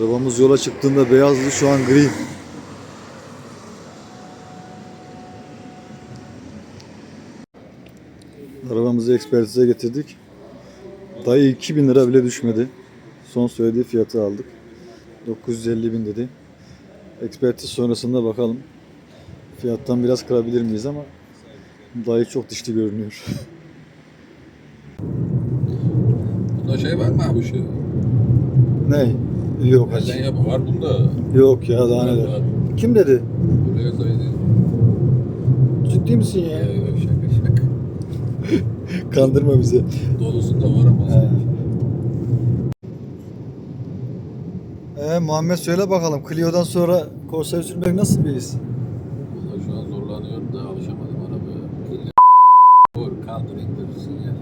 Arabamız yola çıktığında beyazdı şu an gri. Arabamızı ekspertize getirdik. Dayı 2000 lira bile düşmedi. Son söylediği fiyatı aldık. 950 bin dedi. Ekspertiz sonrasında bakalım. Fiyattan biraz kırabilir miyiz ama dayı çok dişli görünüyor. Bunda şey var mı abi şu? ne? Yok hacı. yapı var bunda. Yok ya daha neler. var. Kim dedi? Buraya saydı. Ciddi misin ya? Ee, şaka şaka. Kandırma bizi. Dolusunda var ama. He. Ee, Muhammed söyle bakalım Clio'dan sonra Corsair sürmek nasıl bir his? Valla şu an zorlanıyorum da alışamadım arabaya. Vur kaldır indirsin ya.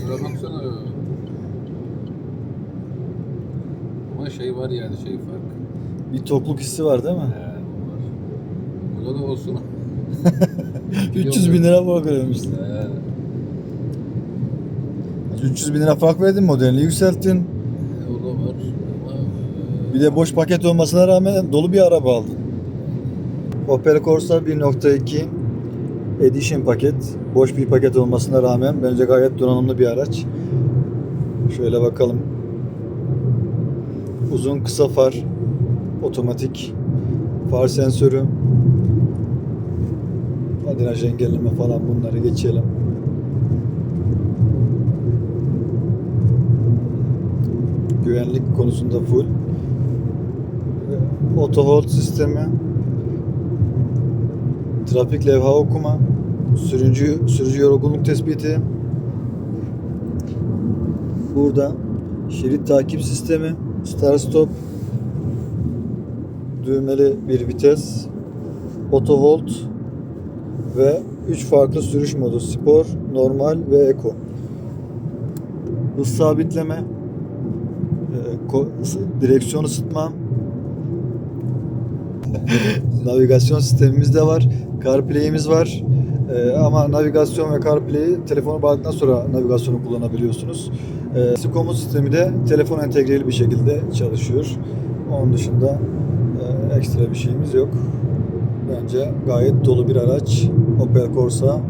Şuna baksana. Ama şey var yani şey fark. Bir tokluk hissi var değil mi? He, var. O da olsun. 300 bin lira fark vermişsin. He. 300 bin lira fark verdin modelini yükselttin. O da var. Ama e, Bir de boş paket olmasına rağmen dolu bir araba aldın. Opel Corsa 1.2 Edition paket. Boş bir paket olmasına rağmen bence gayet donanımlı bir araç. Şöyle bakalım. Uzun kısa far. Otomatik. Far sensörü. Adrenaj engelleme falan bunları geçelim. Güvenlik konusunda full. Auto hold sistemi. Trafik levha okuma. Sürücü sürücü yorgunluk tespiti. Burada şerit takip sistemi, start stop, düğmeli bir vites, auto hold ve 3 farklı sürüş modu spor, normal ve eco. Hız sabitleme, e, direksiyon ısıtma, navigasyon sistemimiz de var. CarPlay'imiz var. Ee, ama navigasyon ve CarPlay'i telefonu bağladıktan sonra navigasyonu kullanabiliyorsunuz. Ee, komut sistemi de telefon entegreli bir şekilde çalışıyor. Onun dışında e, ekstra bir şeyimiz yok. Bence gayet dolu bir araç. Opel Corsa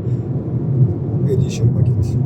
Edition paket.